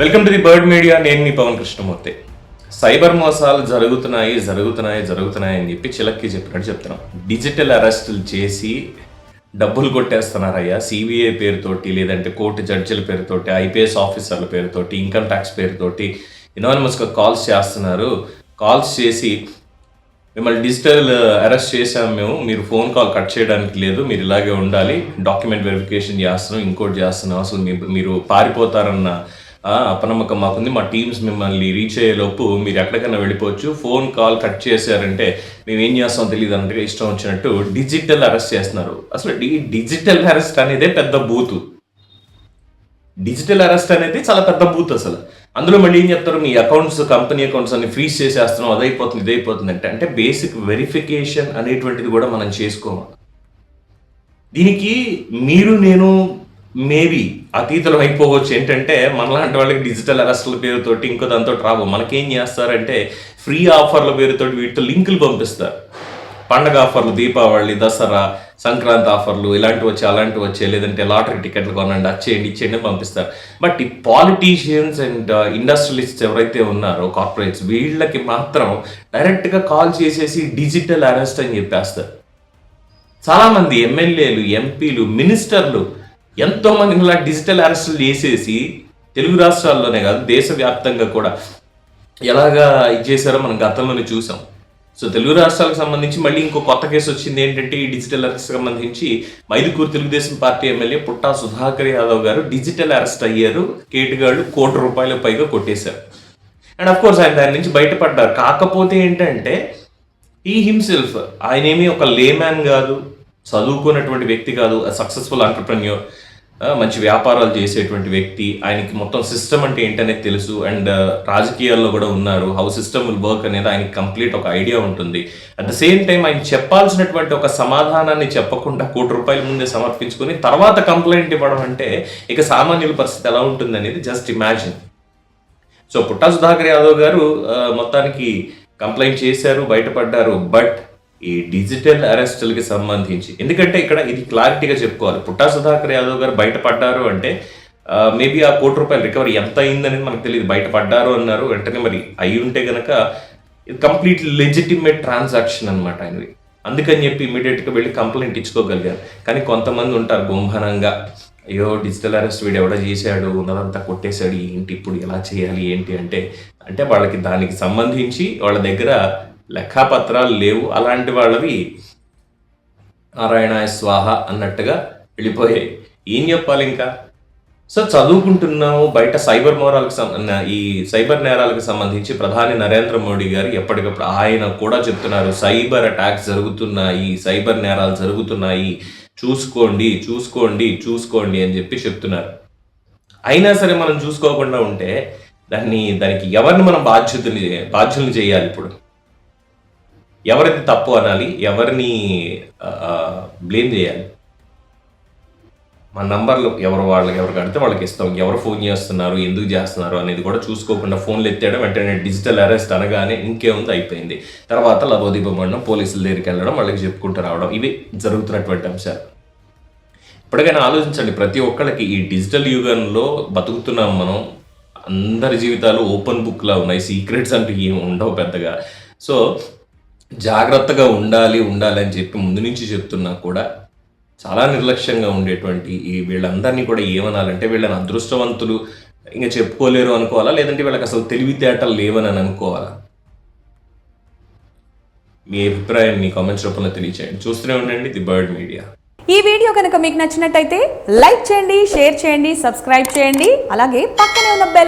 Welcome to the bird media నేను మీ Pawan Krishnamurthy. Cyber మోసాలు జరుగుతున్నాయి జరుగుతున్నాయి జరుగుతున్నాయి అని చెప్పి చిలక్కి చెప్పినట్టు చెప్తున్నాం. డిజిటల్ అరెస్టులు చేసి డబ్బులు కొట్టేస్తున్నారయ్యా. సిబిఐ పేరుతోటి లేదంటే కోర్టు జడ్జిల పేరుతోటి ఐపీఎస్ ఆఫీసర్ల పేరుతోటి ఇన్కమ్ ట్యాక్స్ పేరుతోటి ఇనానిమస్గా కాల్స్ చేస్తున్నారు. కాల్స్ చేసి మిమ్మల్ని డిజిటల్ అరెస్ట్ చేసాము మేము. మీరు ఫోన్ కాల్ కట్ చేయడానికి లేదు. మీరు ఇలాగే ఉండాలి. డాక్యుమెంట్ వెరిఫికేషన్ చేస్తున్నాం ఇంకోటి చేస్తున్నాం. అసలు మీరు పారిపోతారన్న అపనమ్మకం మాకుంది. మా టీమ్స్ మిమ్మల్ని రీచ్ అయ్యేలోపు మీరు ఎక్కడికైనా వెళ్ళిపోవచ్చు. ఫోన్ కాల్ కట్ చేశారంటే మేము ఏం చేస్తామో తెలియదు. అన్నట్టుగా ఇష్టం వచ్చినట్టు డిజిటల్ అరెస్ట్ చేస్తున్నారు. అసలు ఈ డిజిటల్ అరెస్ట్ అనేదే పెద్ద బూతు. డిజిటల్ అరెస్ట్ అనేది చాలా పెద్ద బూత్ అసలు. అందులో మళ్ళీ ఏం చెప్తారు? మీ అకౌంట్స్ కంపెనీ అకౌంట్స్ అన్ని ఫ్రీజ్ చేసేస్తున్నాం. అదైపోతుంది ఇదైపోతుంది అంటే అంటే బేసిక్ వెరిఫికేషన్ అనేటువంటిది కూడా మనం చేసుకోవాలి దీనికి మీరు నేను మేబీ అతీతలు అయిపోవచ్చు. ఏంటంటే మనలాంటి వాళ్ళకి డిజిటల్ అరెస్టుల పేరుతోటి ఇంకో దాంతో రావు మనకేం చేస్తారంటే ఫ్రీ ఆఫర్ల పేరుతోటి వీటితో లింకులు పంపిస్తారు. పండగ ఆఫర్లు దీపావళి దసరా సంక్రాంతి ఆఫర్లు ఇలాంటివి వచ్చి అలాంటివి వచ్చే లేదంటే లాటరీ టికెట్లు కొనండి అచ్చేయండి ఇచ్చేయండి పంపిస్తారు. బట్ ఈ పాలిటీషియన్స్ అండ్ ఇండస్ట్రియలిస్ట్స్ ఎవరైతే ఉన్నారో కార్పొరేట్స్ వీళ్ళకి మాత్రం డైరెక్ట్గా కాల్ చేసేసి డిజిటల్ అరెస్ట్ అని చెప్పేస్తారు. చాలామంది ఎమ్మెల్యేలు ఎంపీలు మినిస్టర్లు ఎంతో మంది ఇలా డిజిటల్ అరెస్టులు చేసేసి తెలుగు రాష్ట్రాల్లోనే కాదు దేశవ్యాప్తంగా కూడా ఎలాగా ఇది చేశారో మనం గతంలోనే చూసాం. సో తెలుగు రాష్ట్రాలకు సంబంధించి మళ్ళీ ఇంకో కొత్త కేసు వచ్చింది ఏంటంటే ఈ డిజిటల్ అరెస్ట్ సంబంధించి Mydukur Telugu Desam party MLA Putta Sudhakar Yadav garu digital arrest అయ్యారు. కేటుగాళ్ళు కోటి రూపాయల పైగా కొట్టేశారు. అండ్ అఫ్ కోర్స్ ఆయన దాని నుంచి బయటపడ్డారు. కాకపోతే ఏంటంటే ఈ హిమ్సెల్ఫ్ ఆయనేమి ఒక లేమ్యాన్ కాదు చదువుకున్నటువంటి వ్యక్తి కాదు సక్సెస్ఫుల్ ఆంటర్ప్రెన్యూర్ మంచి వ్యాపారాలు చేసేటువంటి వ్యక్తి ఆయనకి మొత్తం సిస్టమ్ అంటే ఏంటనేది తెలుసు అండ్ రాజకీయాల్లో కూడా ఉన్నారు. హౌ సిస్టమ్ విల్ వర్క్ అనేది ఆయనకి కంప్లీట్ ఒక ఐడియా ఉంటుంది. అట్ ద సేమ్ టైం ఆయన చెప్పాల్సినటువంటి ఒక సమాధానాన్ని చెప్పకుండా కోటి రూపాయల ముందే సమర్పించుకొని తర్వాత కంప్లైంట్ ఇవ్వడం అంటే ఇక సామాన్యుల పరిస్థితి ఎలా ఉంటుంది అనేది just imagine so Putta Sudhakar Yadav garu మొత్తానికి కంప్లైంట్ చేశారు బయటపడ్డారు. బట్ ఈ డిజిటల్ అరెస్టులకి సంబంధించి. ఎందుకంటే ఇక్కడ ఇది క్లారిటీగా చెప్పుకోవాలి. పుట్టా సుధాకర్ యాదవ్ గారు బయటపడ్డారు అంటే మేబీ ఆ కోటి రూపాయలు రికవరీ ఎంత అయిందనేది మనకు తెలియదు. బయటపడ్డారు అన్నారు. వెంటనే మరి అయి ఉంటే గనక ఇది కంప్లీట్ లెజిటిమేట్ ట్రాన్సాక్షన్ అనమాట ఆయనది. అందుకని చెప్పి ఇమీడియట్గా వెళ్ళి కంప్లైంట్ ఇచ్చుకోగలిగారు. కానీ కొంతమంది ఉంటారు గుంభనంగా అయ్యో డిజిటల్ అరెస్ట్ వీడు ఎవడో చేశాడు ఉన్నదంతా కొట్టేశాడు ఏంటి ఇప్పుడు ఎలా చేయాలి ఏంటి అంటే అంటే వాళ్ళకి దానికి సంబంధించి వాళ్ళ దగ్గర లెక్కాపత్రాలు లేవు. అలాంటి వాళ్ళవి నారాయణాయ స్వాహ అన్నట్టుగా వెళ్ళిపోయాయి. ఏం చెప్పాలి ఇంకా? సో చదువుకుంటున్నాము. బయట సైబర్ మోరాలకు సంబంధ ఈ సైబర్ నేరాలకు సంబంధించి ప్రధాని నరేంద్ర మోడీ గారు ఎప్పటికప్పుడు ఆయన కూడా చెప్తున్నారు. సైబర్ అటాక్స్ జరుగుతున్నాయి. సైబర్ నేరాలు జరుగుతున్నాయి. చూసుకోండి చూసుకోండి చూసుకోండి అని చెప్పి చెప్తున్నారు. అయినా సరే మనం చూసుకోకుండా ఉంటే దాన్ని దానికి ఎవరిని మనం బాధ్యతని బాధ్యుల్ని చేయాలి ఇప్పుడు? ఎవరిది తప్పు అనాలి ఎవరిని బ్లేమ్ చేయాలి. మన నంబర్లు ఎవరు వాళ్ళకి ఎవరు కడితే వాళ్ళకి ఇస్తాం. ఎవరు ఫోన్ చేస్తున్నారు ఎందుకు చేస్తున్నారు అనేది కూడా చూసుకోకుండా ఫోన్లు ఎత్తేయడం వెంటనే డిజిటల్ అరెస్ట్ అనగానే ఇంకేముంది అయిపోయింది. తర్వాత లబోదీపమడం పోలీసుల దగ్గరికి వెళ్ళడం వాళ్ళకి చెప్పుకుంటూ రావడం ఇవి జరుగుతున్నటువంటి అంశాలు. ఇప్పటికైనా ఆలోచించండి ప్రతి ఒక్కళ్ళకి ఈ డిజిటల్ యుగంలో బతుకుతున్నాం మనం. అందరి జీవితాలు ఓపెన్ బుక్లా ఉన్నాయి సీక్రెట్స్ అంటూ ఏమి ఉండవు పెద్దగా. సో జాగ్రత్తగా ఉండాలి ఉండాలి అని చెప్పి ముందు నుంచి చెప్తున్నా కూడా చాలా నిర్లక్ష్యంగా ఉండేటువంటి ఈ వీళ్ళందరినీ కూడా ఏమనాలంటే వీళ్ళని అదృష్టవంతులు ఇంకా చెప్పుకోలేరు అనుకోవాలా? లేదంటే వీళ్ళకి అసలు తెలివితేటలు లేవని అనుకోవాలా? మీ అభిప్రాయం మీ కామెంట్స్ రూపంలో తెలియచేయండి. చూస్తూనే ఉండండి ది బర్డ్ మీడియా. ఈ వీడియో కనుక మీకు నచ్చినట్టయితే లైక్ చేయండి షేర్ చేయండి సబ్స్క్రైబ్ చేయండి. అలాగే పక్కనే ఉన్న బెల్